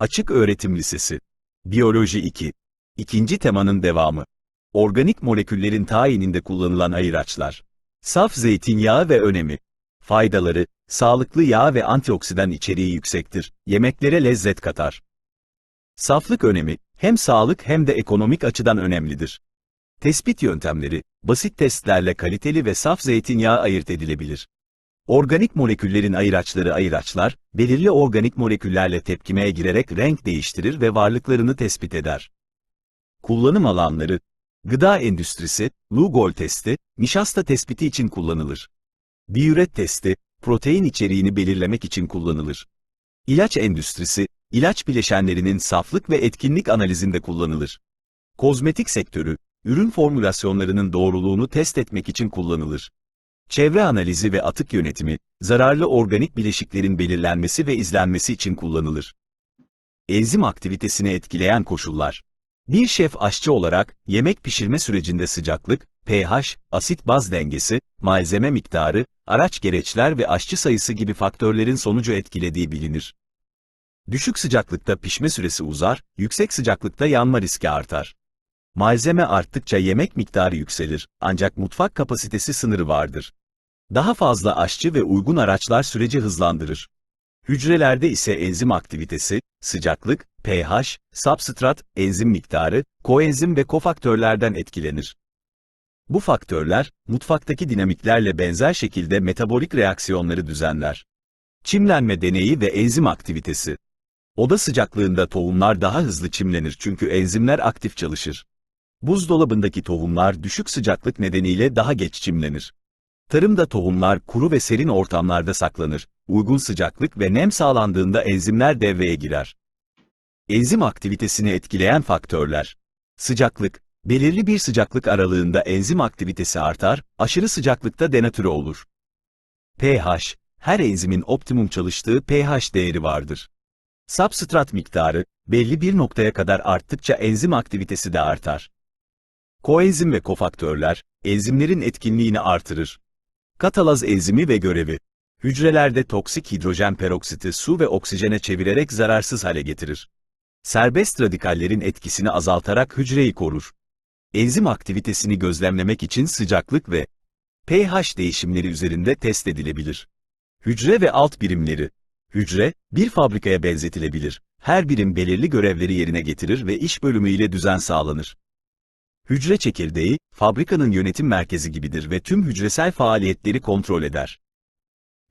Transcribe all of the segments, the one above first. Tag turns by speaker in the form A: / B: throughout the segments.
A: Açık Öğretim Lisesi Biyoloji 2 İkinci temanın devamı Organik moleküllerin tayininde kullanılan ayıraçlar Saf zeytinyağı ve önemi Faydaları, sağlıklı yağ ve antioksidan içeriği yüksektir, yemeklere lezzet katar. Saflık önemi, hem sağlık hem de ekonomik açıdan önemlidir. Tespit yöntemleri, basit testlerle kaliteli ve saf zeytinyağı ayırt edilebilir. Organik moleküllerin ayıraçları ayıraçlar, belirli organik moleküllerle tepkimeye girerek renk değiştirir ve varlıklarını tespit eder. Kullanım alanları, gıda endüstrisi, Lugol testi, nişasta tespiti için kullanılır. Diüret testi, protein içeriğini belirlemek için kullanılır. İlaç endüstrisi, ilaç bileşenlerinin saflık ve etkinlik analizinde kullanılır. Kozmetik sektörü, ürün formülasyonlarının doğruluğunu test etmek için kullanılır. Çevre analizi ve atık yönetimi, zararlı organik bileşiklerin belirlenmesi ve izlenmesi için kullanılır. Enzim aktivitesini etkileyen koşullar. Bir şef aşçı olarak, yemek pişirme sürecinde sıcaklık, pH, asit-baz dengesi, malzeme miktarı, araç gereçler ve aşçı sayısı gibi faktörlerin sonucu etkilediği bilinir. Düşük sıcaklıkta pişme süresi uzar, yüksek sıcaklıkta yanma riski artar. Malzeme arttıkça yemek miktarı yükselir, ancak mutfak kapasitesi sınırı vardır. Daha fazla aşçı ve uygun araçlar süreci hızlandırır. Hücrelerde ise enzim aktivitesi, sıcaklık, pH, substrat, enzim miktarı, koenzim ve kofaktörlerden etkilenir. Bu faktörler, mutfaktaki dinamiklerle benzer şekilde metabolik reaksiyonları düzenler. Çimlenme deneyi ve enzim aktivitesi. Oda sıcaklığında tohumlar daha hızlı çimlenir çünkü enzimler aktif çalışır. Buzdolabındaki tohumlar düşük sıcaklık nedeniyle daha geç çimlenir. Tarımda tohumlar kuru ve serin ortamlarda saklanır. Uygun sıcaklık ve nem sağlandığında enzimler devreye girer. Enzim aktivitesini etkileyen faktörler. Sıcaklık, belirli bir sıcaklık aralığında enzim aktivitesi artar, aşırı sıcaklıkta denatüre olur. pH, her enzimin optimum çalıştığı pH değeri vardır. Substrat miktarı, belli bir noktaya kadar arttıkça enzim aktivitesi de artar. Koenzim ve kofaktörler, enzimlerin etkinliğini artırır. Katalaz enzimi ve görevi. Hücrelerde toksik hidrojen peroksiti su ve oksijene çevirerek zararsız hale getirir. Serbest radikallerin etkisini azaltarak hücreyi korur. Enzim aktivitesini gözlemlemek için sıcaklık ve pH değişimleri üzerinde test edilebilir. Hücre ve alt birimleri. Hücre, bir fabrikaya benzetilebilir. Her birim belirli görevleri yerine getirir ve iş bölümüyle düzen sağlanır. Hücre çekirdeği, fabrikanın yönetim merkezi gibidir ve tüm hücresel faaliyetleri kontrol eder.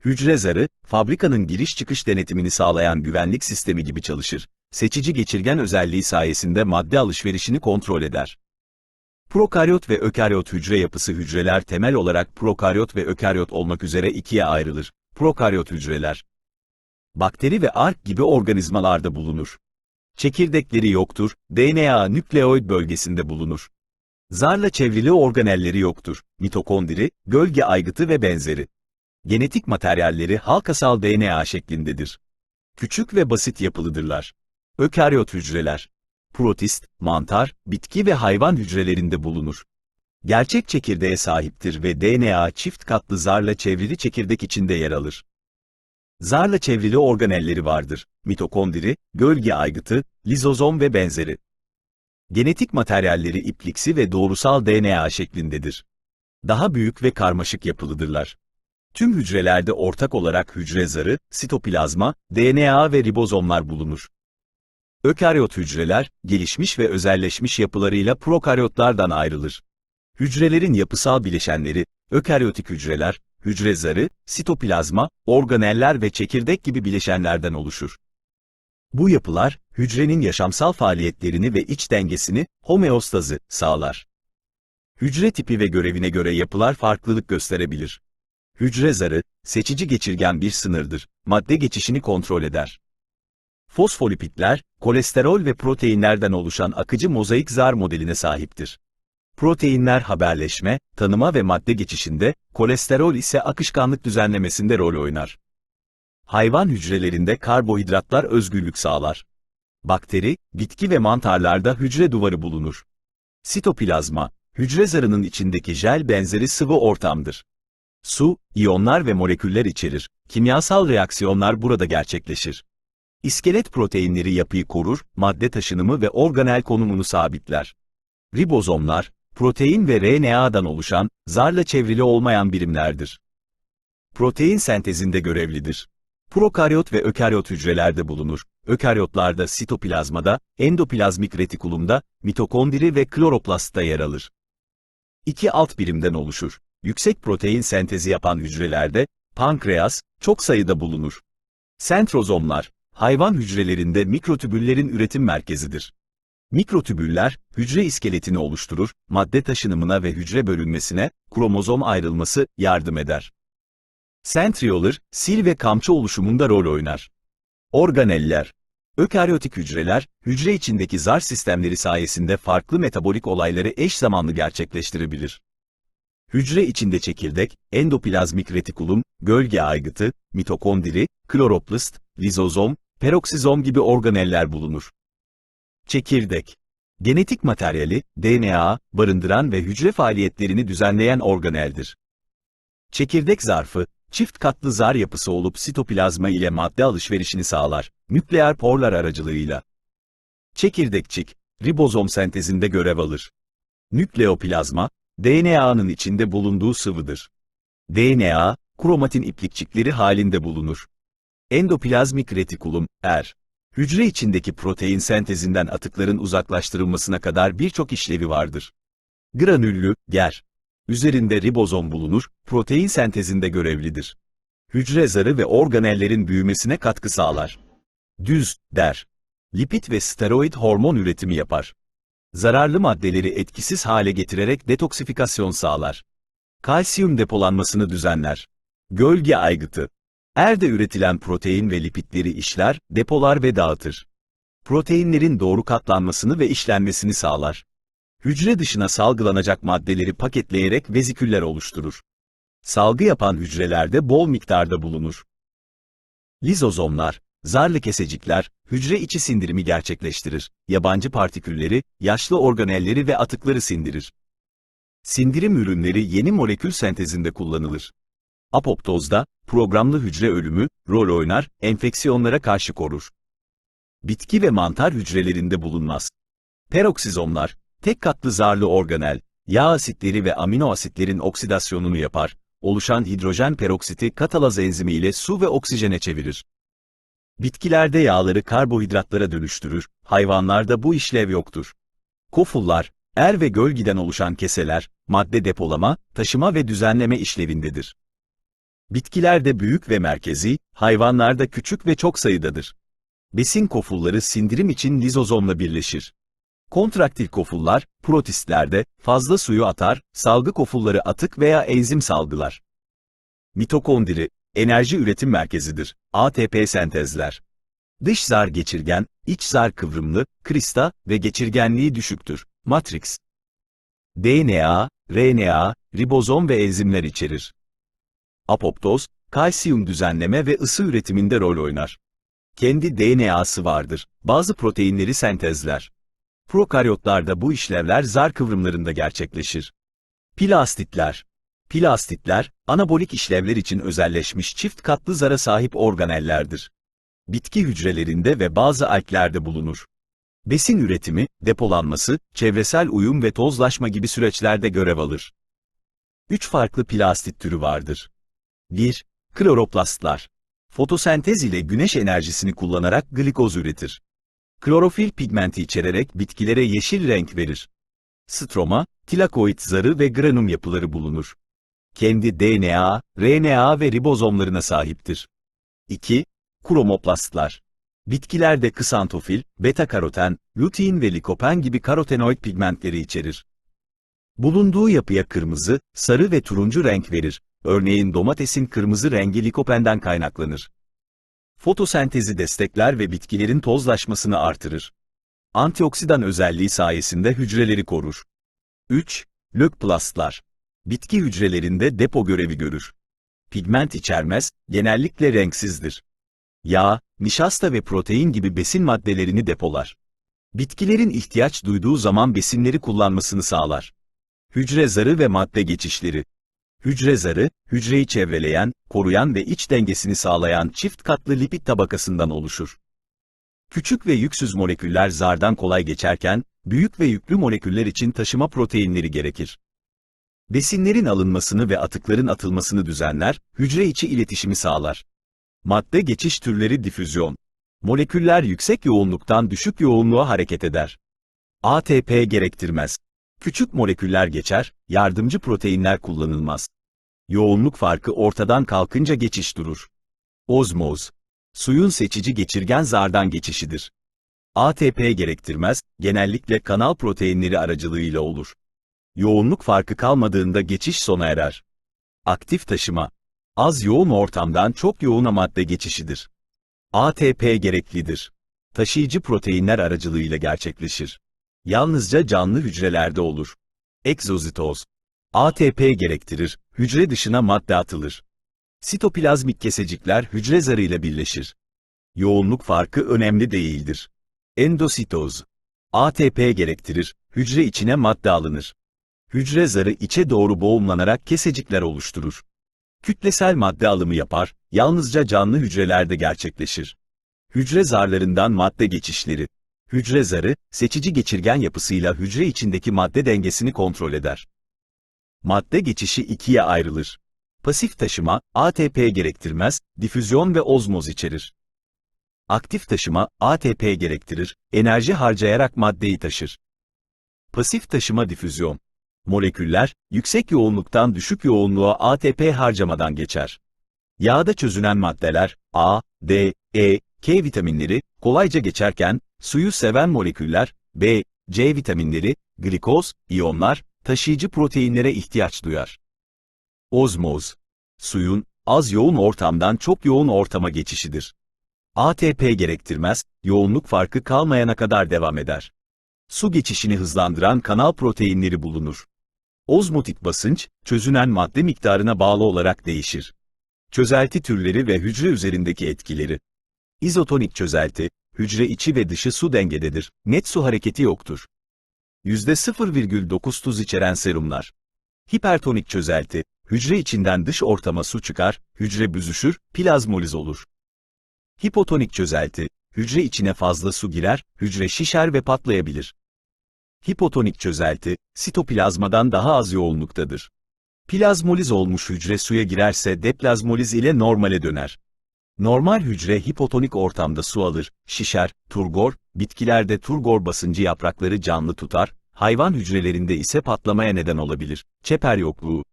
A: Hücre zarı, fabrikanın giriş çıkış denetimini sağlayan güvenlik sistemi gibi çalışır. Seçici geçirgen özelliği sayesinde madde alışverişini kontrol eder. Prokaryot ve ökaryot hücre yapısı hücreler temel olarak prokaryot ve ökaryot olmak üzere ikiye ayrılır. Prokaryot hücreler, bakteri ve ark gibi organizmalarda bulunur. Çekirdekleri yoktur, DNA nükleoid bölgesinde bulunur. Zarla çevrili organelleri yoktur, mitokondri, gölge aygıtı ve benzeri. Genetik materyalleri halkasal DNA şeklindedir. Küçük ve basit yapılıdırlar. Ökaryot hücreler. Protist, mantar, bitki ve hayvan hücrelerinde bulunur. Gerçek çekirdeğe sahiptir ve DNA çift katlı zarla çevrili çekirdek içinde yer alır. Zarla çevrili organelleri vardır. Mitokondri, gölge aygıtı, lizozom ve benzeri. Genetik materyalleri ipliksi ve doğrusal DNA şeklindedir. Daha büyük ve karmaşık yapılıdırlar. Tüm hücrelerde ortak olarak hücre zarı, sitoplazma, DNA ve ribozomlar bulunur. Ökaryot hücreler, gelişmiş ve özelleşmiş yapılarıyla prokaryotlardan ayrılır. Hücrelerin yapısal bileşenleri, ökaryotik hücreler, hücre zarı, sitoplazma, organeller ve çekirdek gibi bileşenlerden oluşur. Bu yapılar, hücrenin yaşamsal faaliyetlerini ve iç dengesini, homeostazı, sağlar. Hücre tipi ve görevine göre yapılar farklılık gösterebilir. Hücre zarı, seçici geçirgen bir sınırdır, madde geçişini kontrol eder. Fosfolipitler, kolesterol ve proteinlerden oluşan akıcı mozaik zar modeline sahiptir. Proteinler haberleşme, tanıma ve madde geçişinde, kolesterol ise akışkanlık düzenlemesinde rol oynar. Hayvan hücrelerinde karbohidratlar özgürlük sağlar. Bakteri, bitki ve mantarlarda hücre duvarı bulunur. Sitoplazma, hücre zarının içindeki jel benzeri sıvı ortamdır. Su, iyonlar ve moleküller içerir. Kimyasal reaksiyonlar burada gerçekleşir. İskelet proteinleri yapıyı korur, madde taşınımı ve organel konumunu sabitler. Ribozomlar, protein ve RNA'dan oluşan, zarla çevrili olmayan birimlerdir. Protein sentezinde görevlidir. Prokaryot ve ökaryot hücrelerde bulunur. Ökaryotlarda sitoplazmada, endoplazmik retikulumda, mitokondri ve kloroplastta yer alır. İki alt birimden oluşur. Yüksek protein sentezi yapan hücrelerde, pankreas, çok sayıda bulunur. Sentrozomlar, hayvan hücrelerinde mikrotübüllerin üretim merkezidir. Mikrotübüller, hücre iskeletini oluşturur, madde taşınımına ve hücre bölünmesine, kromozom ayrılması yardım eder. Centriolar, sil ve kamçı oluşumunda rol oynar. Organeller, ökaryotik hücreler, hücre içindeki zar sistemleri sayesinde farklı metabolik olayları eş zamanlı gerçekleştirebilir. Hücre içinde çekirdek, endoplazmik retikulum, gölge aygıtı, mitokondri, kloroplast, lizozom, peroksizom gibi organeller bulunur. Çekirdek Genetik materyali, DNA, barındıran ve hücre faaliyetlerini düzenleyen organeldir. Çekirdek zarfı, çift katlı zar yapısı olup sitoplazma ile madde alışverişini sağlar, nükleer porlar aracılığıyla. Çekirdekçik, ribozom sentezinde görev alır. Nükleoplazma, DNA'nın içinde bulunduğu sıvıdır. DNA, kromatin iplikçikleri halinde bulunur. Endoplazmik retikulum, er, hücre içindeki protein sentezinden atıkların uzaklaştırılmasına kadar birçok işlevi vardır. Granüllü, ger, üzerinde ribozom bulunur, protein sentezinde görevlidir. Hücre zarı ve organellerin büyümesine katkı sağlar. Düz, der. Lipid ve steroid hormon üretimi yapar. Zararlı maddeleri etkisiz hale getirerek detoksifikasyon sağlar. Kalsiyum depolanmasını düzenler. Gölge aygıtı. Erde üretilen protein ve lipidleri işler, depolar ve dağıtır. Proteinlerin doğru katlanmasını ve işlenmesini sağlar. Hücre dışına salgılanacak maddeleri paketleyerek veziküller oluşturur. Salgı yapan hücrelerde bol miktarda bulunur. Lizozomlar, zarlı kesecikler, hücre içi sindirimi gerçekleştirir. Yabancı partikülleri, yaşlı organelleri ve atıkları sindirir. Sindirim ürünleri yeni molekül sentezinde kullanılır. Apoptozda, programlı hücre ölümü, rol oynar, enfeksiyonlara karşı korur. Bitki ve mantar hücrelerinde bulunmaz. Peroksizomlar, tek katlı zarlı organel, yağ asitleri ve amino asitlerin oksidasyonunu yapar, oluşan hidrojen peroksiti katalaz enzimi ile su ve oksijene çevirir. Bitkilerde yağları karbohidratlara dönüştürür, hayvanlarda bu işlev yoktur. Kofullar, er ve gölgiden oluşan keseler, madde depolama, taşıma ve düzenleme işlevindedir. Bitkilerde büyük ve merkezi, hayvanlarda küçük ve çok sayıdadır. Besin kofulları sindirim için lizozomla birleşir. Kontraktil kofullar, protistlerde, fazla suyu atar, salgı kofulları atık veya enzim salgılar. Mitokondri, enerji üretim merkezidir, ATP sentezler. Dış zar geçirgen, iç zar kıvrımlı, krista ve geçirgenliği düşüktür, matrix. DNA, RNA, ribozom ve enzimler içerir. Apoptoz, kalsiyum düzenleme ve ısı üretiminde rol oynar. Kendi DNA'sı vardır, bazı proteinleri sentezler. Prokaryotlarda bu işlevler zar kıvrımlarında gerçekleşir. Plastitler. Plastitler, anabolik işlevler için özelleşmiş çift katlı zara sahip organellerdir. Bitki hücrelerinde ve bazı alglerde bulunur. Besin üretimi, depolanması, çevresel uyum ve tozlaşma gibi süreçlerde görev alır. Üç farklı plastit türü vardır. 1. Kloroplastlar. Fotosentez ile güneş enerjisini kullanarak glikoz üretir. Klorofil pigmenti içererek bitkilere yeşil renk verir. Stroma, tilakoid zarı ve granum yapıları bulunur. Kendi DNA, RNA ve ribozomlarına sahiptir. 2. Kromoplastlar. Bitkilerde kısantofil, beta-karoten, lutein ve likopen gibi karotenoid pigmentleri içerir. Bulunduğu yapıya kırmızı, sarı ve turuncu renk verir. Örneğin domatesin kırmızı rengi likopenden kaynaklanır. Fotosentezi destekler ve bitkilerin tozlaşmasını artırır. Antioksidan özelliği sayesinde hücreleri korur. 3. Lökplastlar. Bitki hücrelerinde depo görevi görür. Pigment içermez, genellikle renksizdir. Yağ, nişasta ve protein gibi besin maddelerini depolar. Bitkilerin ihtiyaç duyduğu zaman besinleri kullanmasını sağlar. Hücre zarı ve madde geçişleri. Hücre zarı, hücreyi çevreleyen, koruyan ve iç dengesini sağlayan çift katlı lipid tabakasından oluşur. Küçük ve yüksüz moleküller zardan kolay geçerken, büyük ve yüklü moleküller için taşıma proteinleri gerekir. Besinlerin alınmasını ve atıkların atılmasını düzenler, hücre içi iletişimi sağlar. Madde geçiş türleri difüzyon. Moleküller yüksek yoğunluktan düşük yoğunluğa hareket eder. ATP gerektirmez. Küçük moleküller geçer, yardımcı proteinler kullanılmaz. Yoğunluk farkı ortadan kalkınca geçiş durur. Ozmoz. Suyun seçici geçirgen zardan geçişidir. ATP gerektirmez, genellikle kanal proteinleri aracılığıyla olur. Yoğunluk farkı kalmadığında geçiş sona erer. Aktif taşıma. Az yoğun ortamdan çok yoğuna madde geçişidir. ATP gereklidir. Taşıyıcı proteinler aracılığıyla gerçekleşir. Yalnızca canlı hücrelerde olur. Egzozitoz. ATP gerektirir, hücre dışına madde atılır. Sitoplazmik kesecikler hücre zarıyla birleşir. Yoğunluk farkı önemli değildir. Endositoz. ATP gerektirir, hücre içine madde alınır. Hücre zarı içe doğru boğumlanarak kesecikler oluşturur. Kütlesel madde alımı yapar, yalnızca canlı hücrelerde gerçekleşir. Hücre zarlarından madde geçişleri. Hücre zarı, seçici geçirgen yapısıyla hücre içindeki madde dengesini kontrol eder. Madde geçişi ikiye ayrılır. Pasif taşıma, ATP gerektirmez, difüzyon ve ozmoz içerir. Aktif taşıma, ATP gerektirir, enerji harcayarak maddeyi taşır. Pasif taşıma difüzyon. Moleküller, yüksek yoğunluktan düşük yoğunluğa ATP harcamadan geçer. Yağda çözünen maddeler, A, D, E, K vitaminleri, kolayca geçerken, suyu seven moleküller, B, C vitaminleri, glikoz, iyonlar, taşıyıcı proteinlere ihtiyaç duyar. Ozmoz. Suyun, az yoğun ortamdan çok yoğun ortama geçişidir. ATP gerektirmez, yoğunluk farkı kalmayana kadar devam eder. Su geçişini hızlandıran kanal proteinleri bulunur. Ozmotik basınç, çözünen madde miktarına bağlı olarak değişir. Çözelti türleri ve hücre üzerindeki etkileri. İzotonik çözelti, hücre içi ve dışı su dengededir, net su hareketi yoktur. %0,9 tuz içeren serumlar. Hipertonik çözelti, hücre içinden dış ortama su çıkar, hücre büzüşür, plazmoliz olur. Hipotonik çözelti, hücre içine fazla su girer, hücre şişer ve patlayabilir. Hipotonik çözelti, sitoplazmadan daha az yoğunluktadır. Plazmoliz olmuş hücre suya girerse deplazmoliz ile normale döner. Normal hücre hipotonik ortamda su alır, şişer, turgor, bitkilerde turgor basıncı yaprakları canlı tutar, hayvan hücrelerinde ise patlamaya neden olabilir. Çeper yokluğu.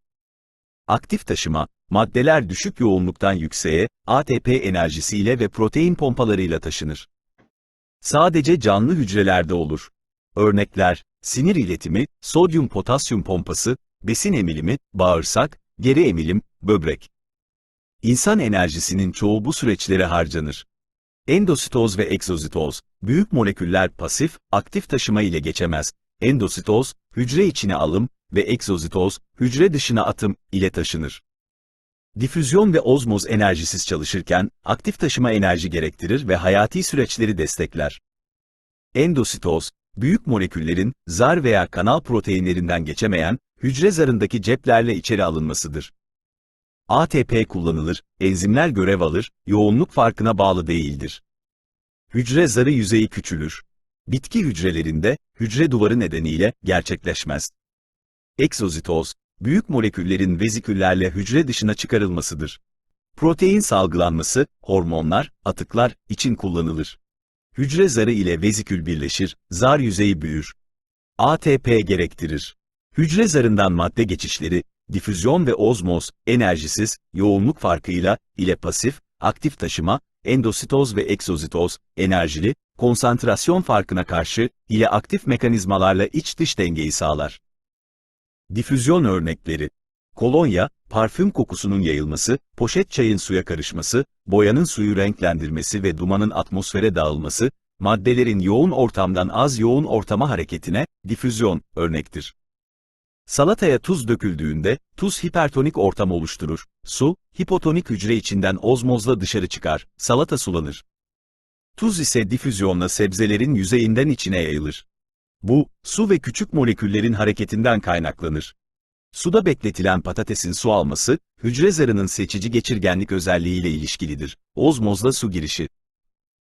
A: Aktif taşıma, maddeler düşük yoğunluktan yükseğe, ATP enerjisiyle ve protein pompalarıyla taşınır. Sadece canlı hücrelerde olur. Örnekler, sinir iletimi, sodyum-potasyum pompası, besin emilimi, bağırsak, geri emilim, böbrek. İnsan enerjisinin çoğu bu süreçlere harcanır. Endositoz ve egzozitoz, büyük moleküller pasif, aktif taşıma ile geçemez. Endositoz, hücre içine alım ve egzozitoz, hücre dışına atım ile taşınır. Difüzyon ve ozmoz enerjisiz çalışırken, aktif taşıma enerji gerektirir ve hayati süreçleri destekler. Endositoz, büyük moleküllerin, zar veya kanal proteinlerinden geçemeyen, hücre zarındaki ceplerle içeri alınmasıdır. ATP kullanılır, enzimler görev alır, yoğunluk farkına bağlı değildir. Hücre zarı yüzeyi küçülür. Bitki hücrelerinde, hücre duvarı nedeniyle, gerçekleşmez. Eksozitoz, büyük moleküllerin veziküllerle hücre dışına çıkarılmasıdır. Protein salgılanması, hormonlar, atıklar için kullanılır. Hücre zarı ile vezikül birleşir, zar yüzeyi büyür. ATP gerektirir. Hücre zarından madde geçişleri, difüzyon ve ozmoz, enerjisiz, yoğunluk farkıyla, ile pasif, aktif taşıma, endositoz ve egzozitoz, enerjili, konsantrasyon farkına karşı, ile aktif mekanizmalarla iç dış dengeyi sağlar. Difüzyon örnekleri Kolonya, parfüm kokusunun yayılması, poşet çayın suya karışması, boyanın suyu renklendirmesi ve dumanın atmosfere dağılması, maddelerin yoğun ortamdan az yoğun ortama hareketine, difüzyon, örnektir. Salataya tuz döküldüğünde, tuz hipertonik ortam oluşturur. Su, hipotonik hücre içinden ozmozla dışarı çıkar, salata sulanır. Tuz ise difüzyonla sebzelerin yüzeyinden içine yayılır. Bu, su ve küçük moleküllerin hareketinden kaynaklanır. Suda bekletilen patatesin su alması, hücre zarının seçici geçirgenlik özelliğiyle ilişkilidir. Ozmozla su girişi.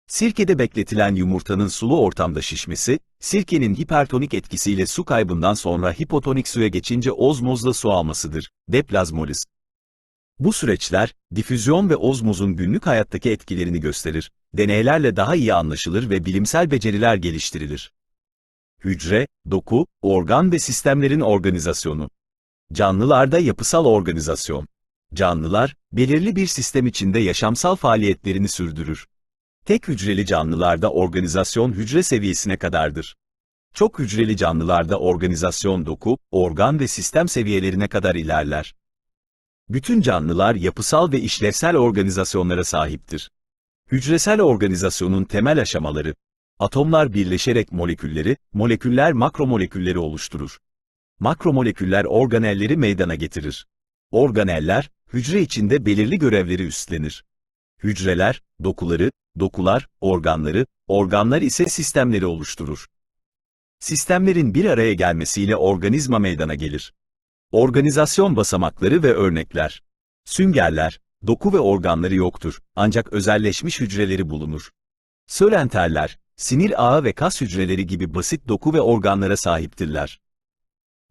A: Sirkede bekletilen yumurtanın sulu ortamda şişmesi, sirkenin hipertonik etkisiyle su kaybından sonra hipotonik suya geçince ozmozla su almasıdır. Deplazmoliz. Bu süreçler, difüzyon ve ozmozun günlük hayattaki etkilerini gösterir. Deneylerle daha iyi anlaşılır ve bilimsel beceriler geliştirilir. Hücre, doku, organ ve sistemlerin organizasyonu. Canlılarda yapısal organizasyon. Canlılar, belirli bir sistem içinde yaşamsal faaliyetlerini sürdürür. Tek hücreli canlılarda organizasyon hücre seviyesine kadardır. Çok hücreli canlılarda organizasyon doku, organ ve sistem seviyelerine kadar ilerler. Bütün canlılar yapısal ve işlevsel organizasyonlara sahiptir. Hücresel organizasyonun temel aşamaları. Atomlar birleşerek molekülleri, moleküller makromolekülleri oluşturur. Makromoleküller organelleri meydana getirir. Organeller, hücre içinde belirli görevleri üstlenir. Hücreler, dokuları, dokular, organları, organlar ise sistemleri oluşturur. Sistemlerin bir araya gelmesiyle organizma meydana gelir. Organizasyon basamakları ve örnekler. Süngerler, doku ve organları yoktur, ancak özelleşmiş hücreleri bulunur. Sölenterler, sinir ağı ve kas hücreleri gibi basit doku ve organlara sahiptirler.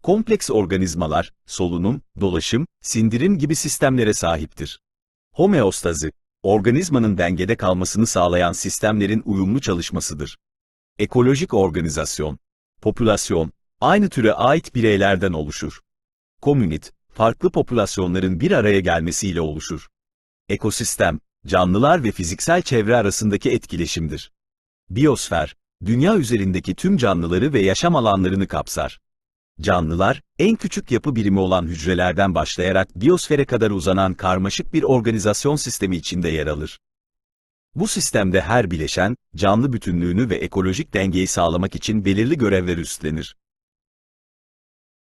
A: Kompleks organizmalar, solunum, dolaşım, sindirim gibi sistemlere sahiptir. Homeostazi, organizmanın dengede kalmasını sağlayan sistemlerin uyumlu çalışmasıdır. Ekolojik organizasyon, popülasyon, aynı türe ait bireylerden oluşur. Komünit, farklı popülasyonların bir araya gelmesiyle oluşur. Ekosistem, canlılar ve fiziksel çevre arasındaki etkileşimdir. Biyosfer, dünya üzerindeki tüm canlıları ve yaşam alanlarını kapsar. Canlılar, en küçük yapı birimi olan hücrelerden başlayarak biyosfere kadar uzanan karmaşık bir organizasyon sistemi içinde yer alır. Bu sistemde her bileşen, canlı bütünlüğünü ve ekolojik dengeyi sağlamak için belirli görevler üstlenir.